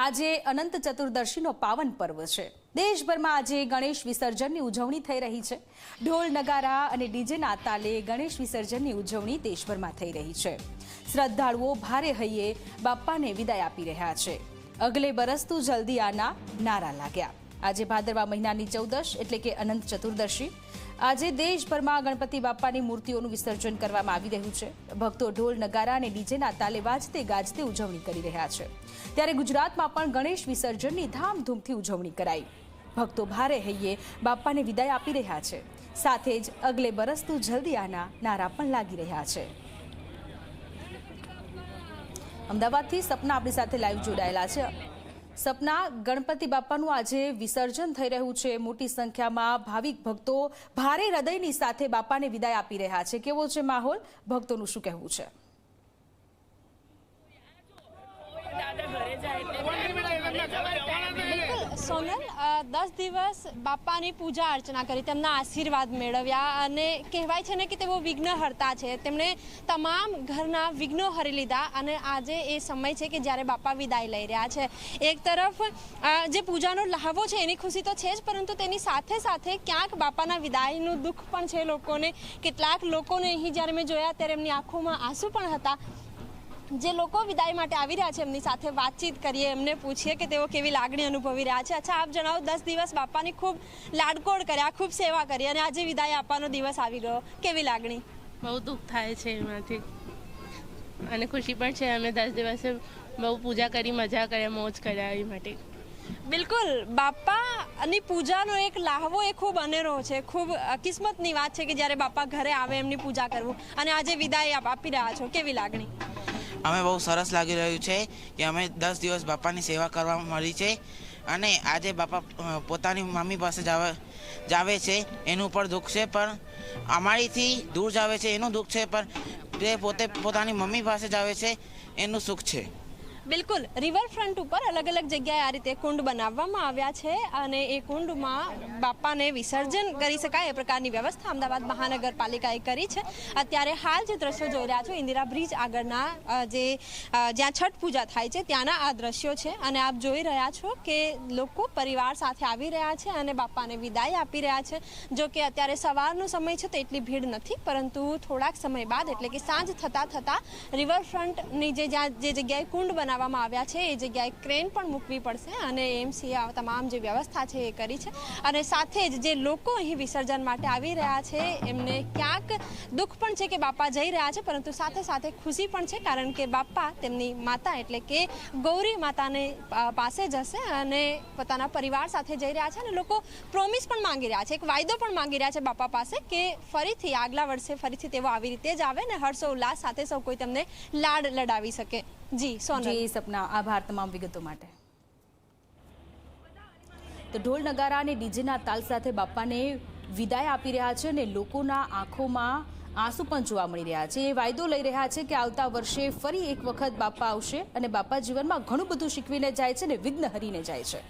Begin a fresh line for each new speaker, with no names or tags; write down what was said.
આજે અનંત ચતુર્દશીનો પાવન પર્વ છે. દેશભરમાં આજે ગણેશ વિસર્જનની ઉજવણી થઈ રહી છે. ઢોલ, નગારા અને ડીજેના તાલે ગણેશ વિસર્જનની ઉજવણી દેશભરમાં થઈ રહી છે. શ્રદ્ધાળુઓ ભારે હૈયે બાપ્પાને વિદાય આપી રહ્યા છે. અગલે બરસ તું જલ્દી આના નારા લાગ્યા. આજે ભાદરવા મહિનાની ચૌદશ એટલે કે અનંત ચતુર્દશી. આજે દેશભરમાં ગણપતિ બાપ્પાની મૂર્તિઓનું વિસર્જન કરવામાં આવી રહ્યું છે. ભક્તો ઢોલ, નગારા અને ડીજેના તાલે વાજતે ગાજતે ઉજવણી કરી રહ્યા છે. ત્યારે ગુજરાતમાં પણ ગણેશ વિસર્જનની ધામધૂમથી ઉજવણી કરાઈ. ભક્તો ભારે હૈયે બાપ્પાને વિદાય આપી રહ્યા છે. સાથે જ અગલે બરસ જલ્દી આના નારા પણ લાગી રહ્યા છે. અમદાવાદથી સપના આપણી સાથે લાઈવ જોડાયેલા છે. સપના ગણપતિ બાપાનું આજે વિસર્જન થઈ રહ્યું છે. મોટી સંખ્યામાં ભાવિક ભક્તો ભારે હૃદયની સાથે બાપાને વિદાય આપી રહ્યા છે. કેવો છે માહોલ? ભક્તોનું શું કહેવું છે?
બિલકુલ સોનલ દસ દિવસ બાપાની પૂજા અર્ચના કરી, તેમના આશીર્વાદ મેળવ્યા અને કહેવાય છે ને કે તેઓ વિઘ્નહર્તા છે. તેમણે તમામ ઘરના વિઘ્નો હરી લીધા અને આજે એ સમય છે કે જ્યારે બાપા વિદાય લઈ રહ્યા છે. એક તરફ જે પૂજાનો લહાવો છે એની ખુશી તો છે જ, પરંતુ તેની સાથે સાથે ક્યાંક બાપાના વિદાયનું દુઃખ પણ છે લોકોને. કેટલાક લોકોને અહીં જ્યારે મેં જોયા ત્યારે એમની આંખોમાં આંસુ પણ હતા. જે લોકો વિદાય માટે આવી રહ્યા છે એમની સાથે વાતચીત કરીએ એમને પૂછીએ કે તેઓ કેવી લાગણી અનુભવી રહ્યા છે. અચ્છા આપ જણાવો દસ દિવસ બાપાની ખૂબ લાડકોડ કર્યા ખૂબ સેવા કરી અને આજે વિદાય આપવાનો દિવસ આવી ગયો. કેવી લાગણી?
બહુ દુઃખ થાય છે એમાંથી. અને ખુશી પણ છે અમે દસ દિવસે બહુ પૂજા કરી મજા કર્યા મોજ કર્યા એ માટે.
બિલકુલ. બાપાની પૂજાનો એક લાહવો એ ખૂબ અનેરો છે. ખૂબ કિસ્મતની વાત છે કે જ્યારે બાપા ઘરે આવે એમની પૂજા કરવું. અને આજે વિદાય આપ આપી રહ્યા છો. કેવી લાગણી?
અમે બહુ સરસ લાગી રહ્યું છે કે અમે દસ દિવસ બાપાની સેવા કરવા મળી છે અને આજે બાપા પોતાની મમ્મી પાસે જાવે જાવે છે, એનું પણ દુઃખ છે, પણ અમારીથી દૂર જાવે છે, એનું દુઃખ છે, પણ તે પોતે, પોતાની મમ્મી પાસે જાવે છે, એનું સુખ છે.
બિલકુલ રિવરફ્રન્ટ ઉપર અલગ અલગ જગ્યાએ આ રીતે કુંડ બનાવવામાં આવ્યા છે અને એ કુંડમાં બાપાને વિસર્જન કરી શકાય એ પ્રકારની વ્યવસ્થા અમદાવાદ મહાનગરપાલિકાએ કરી છે. અત્યારે હાલ જે દ્રશ્યો જોઈ રહ્યા છો, ઇન્દિરા બ્રિજ આગળના જે જ્યાં છઠ પૂજા થાય છે, ત્યાંના આ દ્રશ્યો છે. અને આપ જોઈ રહ્યા છો કે લોકો પરિવાર સાથે આવી રહ્યા છે અને બાપાને વિદાય આપી રહ્યા છે. જો કે અત્યારે સવારનો સમય છે તો એટલી ભીડ નથી, પરંતુ થોડાક સમય બાદ, એટલે કે સાંજ થતાં થતાં રિવરફ્રન્ટની જે જ્યાં, જે જગ્યાએ કુંડ બનાવવામાં આવ્યા છે. એ જગ્યાએ ક્રેન પણ મૂકવી પડશે અને એમસીએ આ તમામ જે વ્યવસ્થા છે એ કરી છે. અને સાથે જ જે લોકો અહીં વિસર્જન માટે આવી રહ્યા છે, એમને ક્યાંક દુઃખ પણ છે કે બાપા જઈ રહ્યા છે, પરંતુ સાથે સાથે ખુશી પણ છે, કારણ કે બાપા તેમની માતા એટલે કે ગૌરી માતાને પાસે જશે અને પોતાના પરિવાર સાથે જઈ રહ્યા છે અને લોકો પ્રોમિસ પણ માંગી રહ્યા છે. એક વાયદો પણ માંગી રહ્યા છે બાપા પાસે કે ફરીથી આગલા વર્ષે ફરીથી તેઓ આવી રીતે જ આવે ને હર્ષોલ્લાસ સાથે સૌ કોઈ તેમને લાડ લડાવી શકે. જી, સોનલ.
જી, સપના, આભાર તમામ વિગતો માટે. તો ઢોલ નગારા અને ડીજેના તાલ સાથે બાપાને વિદાય આપી રહ્યા છે અને લોકોના આંખોમાં આંસુ પણ જોવા મળી રહ્યા છે. એ વાયદો લઈ રહ્યા છે કે આવતા વર્ષે ફરી એક વખત બાપા આવશે અને બાપા જીવનમાં ઘણું બધું શીખવીને જાય છે અને વિઘ્ન હરીને જાય છે.